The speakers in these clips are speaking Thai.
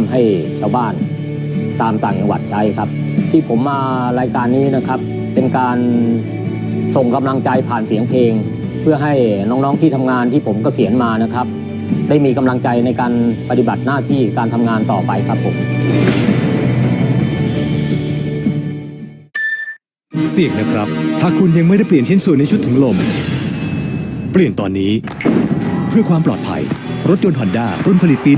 ำให้ชาวบ้านตามต่างจังหวัดใช้ครับ ที่ผมมารายการนี้นะครับ เป็นการส่งกำลังใจผ่านเสียงเพลง เพื่อให้น้องๆที่ทำงานที่ผมกเกษียณมานะครับ ได้มีกำลังใจในการปฏิบัติหน้าที่การทำงานต่อไปครับผมเสี่ยงนะครับ ถ้าคุณยังไม่ได้เปลี่ยนชิ้นส่วนในชุดถุงลม เปลี่ยนตอนนี้ เพื่อความปลอดภัย รถยนต์ฮอนด้ารุ่นผลิตปี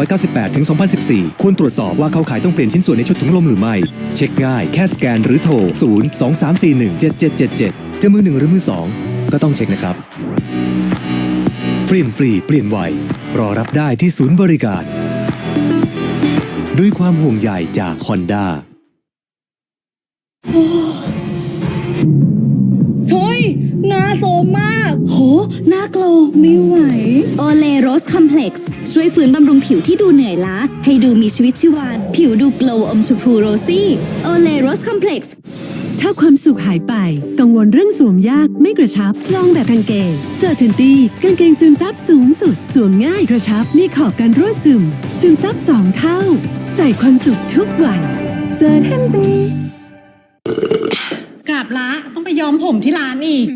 1998 ถึง 2014 ควรตรวจสอบว่าเขาขายต้องเปลี่ยนชิ้นส่วนในชุดถุงลมหรือไม่ เช็คง่ายแค่สแกนหรือโทร 0 2 3 4 1 7 7 7 7 จะมือหนึ่งหรือมือสองก็ต้องเช็คนะครับ เปลี่ยนฟรีเปลี่ยนไวรอรับได้ที่ศูนย์บริการ ด้วยความห่วงใยจากฮอนด้า โห หน้าโกลวไม่ไหว โอเลโรสคอมเพล็กซ์ช่วยฟื้นบำรุงผิวที่ดูเหนื่อยล้า ให้ดูมีชีวิตชีวา ผิวดูโกลวอมชมพูโรซี่โอเลโรสคอมเพล็กซ์ถ้าความสุขหายไป กังวลเรื่องสวมยากไม่กระชับ ลองแบบกางเกงเซอร์เทนตี้กางเกงซึมซับสูงสุด สวมง่ายกระชับ มีขอบกันรั่วซึม ซึมซับสองเท่า ใส่ความสุขทุกวันเซอร์เทนตี้กรา บละต้องไปย้อมผมที่ร้านอีก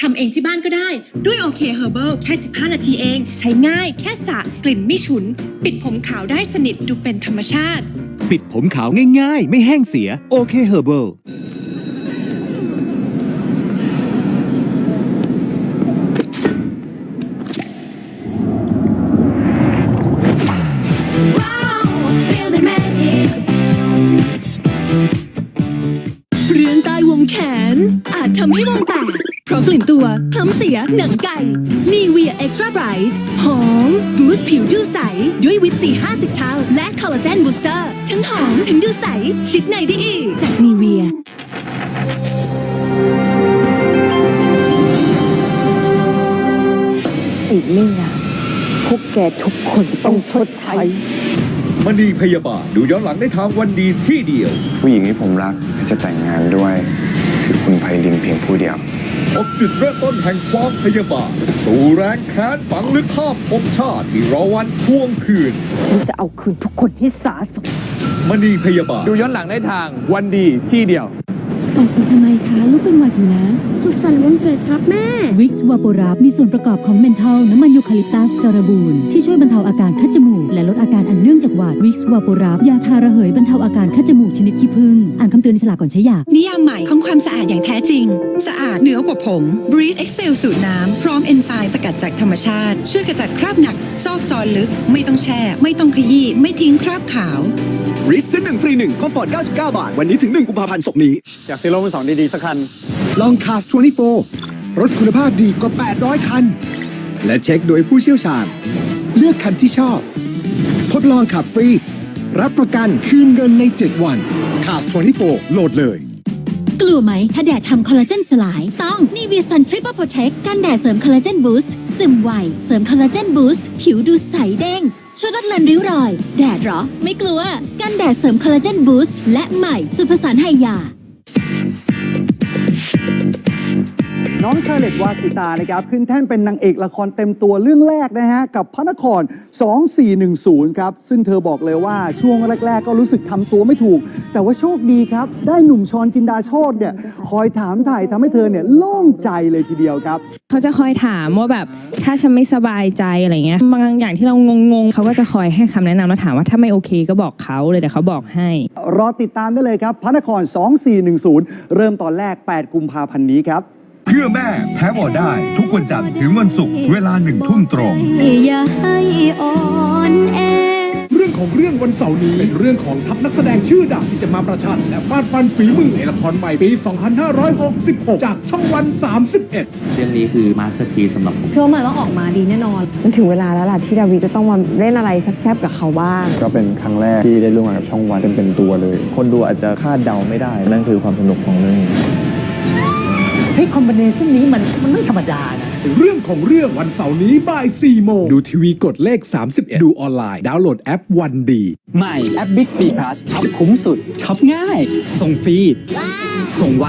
ทำเองที่บ้านก็ได้ ด้วยโอเคเฮอร์เบิลแค่ 15 นาทีเอง ใช้ง่ายแค่สระกลิ่นไม่ฉุน ปิดผมขาวได้สนิทดูเป็นธรรมชาติ ปิดผมขาวง่ายๆ ไม่แห้งเสียโอเคเฮอร์เบิล ใต้วงแขน อาจทำให้วงแตกเพราะกลิ่นตัวคล้ำเสียหนังไก่นีเวียเอ็กซ์ตร้าไบรท์หอมบูสต์ผิวดูใส ด้วยวิตซี50 เท่า และคอลลาเจนบูสเตอร์ ทั้งหอมทั้งดูใส ชิดในได้อีก จากนีเวียอีกไม่นานพวกแกทุกคนจะต้องชดใช้ มณีพยาบาลดูย้อนหลังได้ทางวันดีที่เดียว ผู้หญิงที่ผมรัก จะแต่งงานด้วยคือคุณไพลินเพียงผู้เดียวพบจุดเริ่มต้นแห่งความพยาบาลสู่แรงแค้นฝังลึกภาพภพชาติที่รอวันทวงคืน ฉันจะเอาคืนทุกคนให้สาสมมณีพยาบาลดูย้อนหลังได้ทางวันดีที่เดียว ออกมาทำไมคะลูกเป็นหวัดอยู่นะ สุขสันต์วันเกิดครับแม่ วิกซ์วาโปรับมีส่วนประกอบของเมนทอลน้ำมันยูคาลิปตัสการบูนที่ช่วยบรรเทาอาการคัดจมูก และลดอาการอันเนื่องจากหวัดวิกซ์วาโปรับยาทาระเหยบรรเทาอาการคัดจมูกชนิดขี้ผึ้งอ่านคำเตือนในฉลากก่อนใช้ยานิยามใหม่ของความสะอาดอย่างแท้จริง สะอาดเหนือกว่าผม Breeze Excel สูตรน้ำพร้อมเอนไซม์สกัดจากธรรมชาติ ช่วยขจัดคราบหนัก ซอกซอนลึก ไม่ต้องแช่ ไม่ต้องขยี้ไม่ทิ้งคราบขาว ริสซื้อหนึ่งฟรีหนึ่งคอมฟอร์ต99 บาท วันนี้ถึง 1 กุมภาพันธ์ศกนี้ อยากซื้อรถมือสองดีๆ สักคัน ลองคาส24 รถคุณภาพดีกว่า 800 คัน และเช็คโดยผู้เชี่ยวชาญ เลือกคันที่ชอบ ทดลองขับฟรี รับประกันคืนเงินใน 7 วันคาส24 โหลดเลยกลัวไหม ถ้าแดดทำคอลลาเจนสลาย ต้องนีวีซันทริปเปิลโปรเทคกันแดดเสริมคอลลาเจนบูสต์ซึมไว เสริมคอลลาเจนบูสต์ผิวดูใสเด้ง ช่วยลดเลือนริ้วรอย แดดเหรอ ไม่กลัว กันแดดเสริมคอลลาเจนบูสต์และใหม่สุดผสานไฮยา น้องชาเลตวาสิตานะครับขึ้นแท่นเป็นนางเอกละครเต็มตัวเรื่องแรกนะฮะกับพระนคร 2410 ครับ ซึ่งเธอบอกเลยว่าช่วงแรก ๆ ก็รู้สึกทำตัวไม่ถูก แต่ว่าโชคดีครับ ได้หนุ่มชอนจินดาโชตเนี่ยคอยถามถ่ายทำให้เธอเนี่ยโล่งใจเลยทีเดียวครับ เขาจะคอยถามว่าแบบถ้าฉันไม่สบายใจอะไรเงี้ยบางอย่างที่เรางงๆเขาก็จะคอยให้คำแนะนำแล้วถามว่าถ้าไม่โอเคก็บอกเขาเลยแต่เขาบอกให้ รอติดตามได้เลยครับพระนคร 2410 เริ่มตอนแรก 8 กุมภาพันธ์นี้ครับ เพื่อแม่แพ้หมอได้ ทุกวันจันทร์ถึงวันศุกร์เวลาหนึ่งทุ่มตรง อย่าให้อ่อนแอ เรื่องของเรื่องวันเสาร์นี้เป็นเรื่องของทัพนักแสดงชื่อดังที่จะมาประชัน และฟาดฟันฝีมือในละครใหม่ปี 2566 จากช่องวัน 31 เรื่องนี้คือมาสเตอร์พีสำหรับผมเชื่อมาแล้วออกมาดีแน่นอน มันถึงเวลาแล้วล่ะที่ดาวีจะต้องมาเล่นอะไรแซ่บๆกับเขาบ้าง ก็เป็นครั้งแรกที่ได้ร่วมงานกับช่องวันเป็นๆตัวเลย คนดูอาจจะคาดเดาไม่ได้ นั่นคือความสนุกของเรื่องนี้ เฮ้ยคอมบิเนชันนี้มันมันไม่ธรรมดานะ เรื่องของเรื่องวันเสาร์นี้บ่าย4โมงดูทีวีกดเลข 31 ดูออนไลน์ ดาวน์โหลดแอปวันดีใหม่แอป Big C Plus ช็อปคุ้มสุดช็อปง่าย ส่งฟรีส่งไว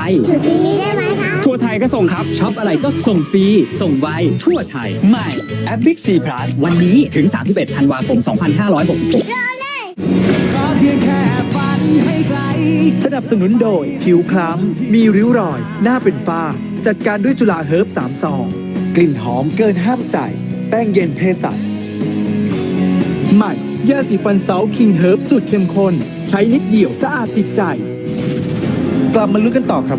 ทั่วไทยก็ส่งครับช็อปอะไรก็ส่งฟรีส่งไวทั่วไทยใหม่แอป Big C Plus วันนี้ถึง 31 ธันวาคม 2566 สนับสนุนโดย ผิวคล้ำ มีริ้วรอย หน้าเป็นฝ้า จัดการด้วยจุฬาเฮิร์บ3ซองกลิ่นหอมเกินห้ามใจ แป้งเย็นเพสัชใหม่ยาสีฟันเซาคิงเฮิร์บสูตรเข้มข้น ใช้นิดเดียวสะอาดติดใจ กลับมาลุ้นกันต่อครับ